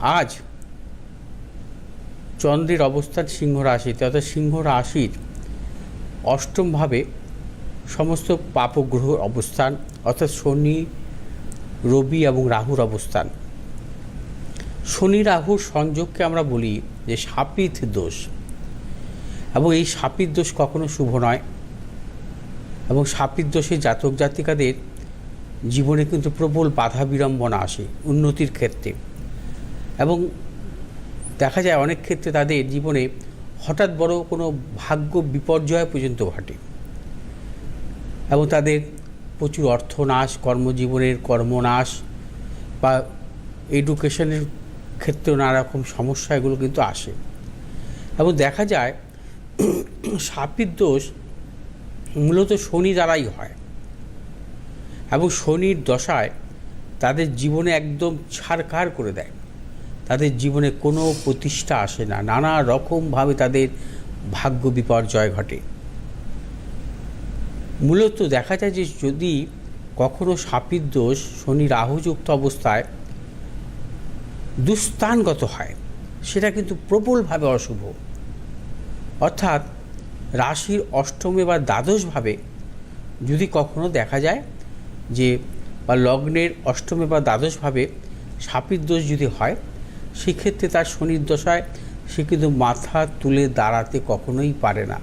আজ চন্দ্রের অবস্থান সিংহ রাশিতে, অর্থাৎ সিংহ রাশির অষ্টমভাবে সমস্ত পাপগ্রহর অবস্থান, অর্থাৎ শনি, রবি এবং রাহুর অবস্থান। শনি রাহুর সংযোগকে আমরা বলি যে সাপিত দোষ। এবং এই সাপিত দোষ কখনো শুভ নয়। এবং সাপিত দোষে জাতক জাতিকাদের জীবনে কিন্তু প্রবল বাধা বিড়ম্বনা আসে উন্নতির ক্ষেত্রে। এবং দেখা যায় অনেক ক্ষেত্রে তাদের জীবনে হঠাৎ বড় কোনো ভাগ্য বিপর্যয় পর্যন্ত ঘটে। এবং তাদের প্রচুর অর্থনাশ, কর্মজীবনের কর্মনাশ বা এডুকেশনের ক্ষেত্রেও নানা রকম সমস্যা এগুলো কিন্তু আসে। এবং দেখা যায় সাপির দোষ মূলত শনি দ্বারাই হয়। এবং শনির দশায় তাদের জীবনে একদম ছাড়খার করে দেয়। তাদের জীবনে কোনো প্রতিষ্ঠা আসে না। নানা রকমভাবে তাদের ভাগ্য বিপর্যয় ঘটে। মূলত দেখা যায় যে যদি কখনো সাপির দোষ শনি রাহুযুক্ত অবস্থায় দুস্থানগত হয়, সেটা কিন্তু প্রবলভাবে অশুভ। অর্থাৎ রাশির অষ্টমে বা দ্বাদশভাবে যদি কখনো দেখা যায় যে বা লগ্নের অষ্টমে বা দ্বাদশভাবে সাপির দোষ যদি হয় সেক্ষেত্রে তার শনির দশায় সে কিন্তু মাথা তুলে দাঁড়াতে কখনোই পারে না।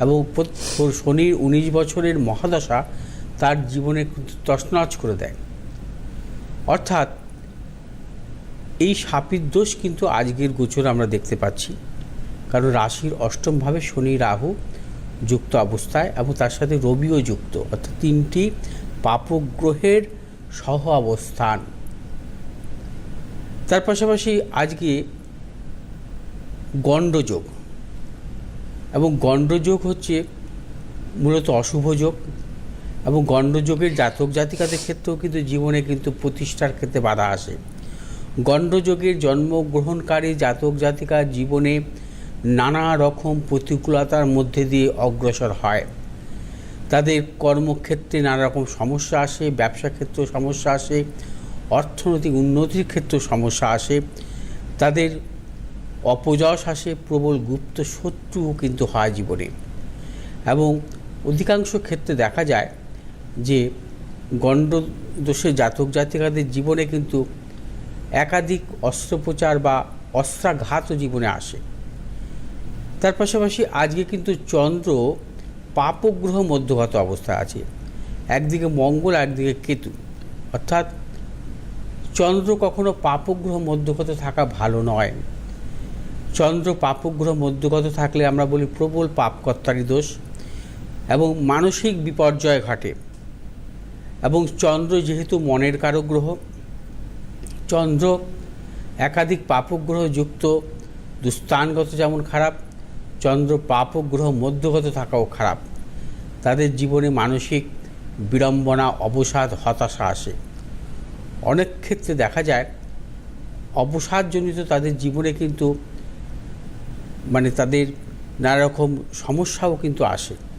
এবং শনির উনিশ বছরের মহাদশা তার জীবনে তছনছ করে দেয়। অর্থাৎ এই সাপির দোষ কিন্তু আজকের গোচর আমরা দেখতে পাচ্ছি। কারণ রাশির অষ্টমভাবে শনি, রাহু যুক্ত অবস্থায় এবং তার সাথে রবিও যুক্ত। অর্থাৎ তিনটি পাপগ্রহের সহ অবস্থান। তার পাশাপাশি আজকে গণ্ডযোগ এবং গণ্ডযোগ হচ্ছে মূলত অশুভ যোগ এবং গণ্ডযোগের জাতক জাতিকাদের ক্ষেত্রেও কিন্তু জীবনে কিন্তু প্রতিষ্ঠার ক্ষেত্রে বাধা আসে। গণ্ডযোগের জন্মগ্রহণকারী জাতক জাতিকা জীবনে নানা রকম প্রতিকূলতার মধ্যে দিয়ে অগ্রসর হয়। তাদের কর্মক্ষেত্রে নানা রকম সমস্যা আসে, ব্যবসা ক্ষেত্রেও সমস্যা আসে অর্থনৈতিক উন্নতির ক্ষেত্রেও সমস্যা আসে, তাদের অপযশ আসে, প্রবল গুপ্ত শত্রুও কিন্তু হয় জীবনে। এবং অধিকাংশ ক্ষেত্রে দেখা যায় যে গণ্ডদোষে জাতক জাতিকাদের জীবনে কিন্তু একাধিক অস্ত্রোপচার বা অস্ত্রাঘাতও জীবনে আসে। তার পাশাপাশি আজকে কিন্তু চন্দ্র পাপগ্রহ মধ্যগত অবস্থায় আছে। একদিকে মঙ্গল, একদিকে কেতু। অর্থাৎ চন্দ্র কখনো পাপগ্রহ মধ্যগত থাকা ভালো নয়। চন্দ্র পাপগ্রহ মধ্যগত থাকলে আমরা বলি প্রবল পাপকর্তারি দোষ এবং মানসিক বিপর্যয় ঘটে। এবং চন্দ্র যেহেতু মনের কারক গ্রহ, চন্দ্র একাধিক পাপগ্রহ যুক্ত, দুস্থানগত যেমন খারাপ, চন্দ্র পাপগ্রহ মধ্যগত থাকাও খারাপ। তাদের জীবনে মানসিক বিড়ম্বনা, অবসাদ, হতাশা আসে। অনেক ক্ষেত্রে দেখা যায় অবসাদজনিত তাদের জীবনে কিন্তু মানে তাদের নানা রকম সমস্যাও কিন্তু আসে।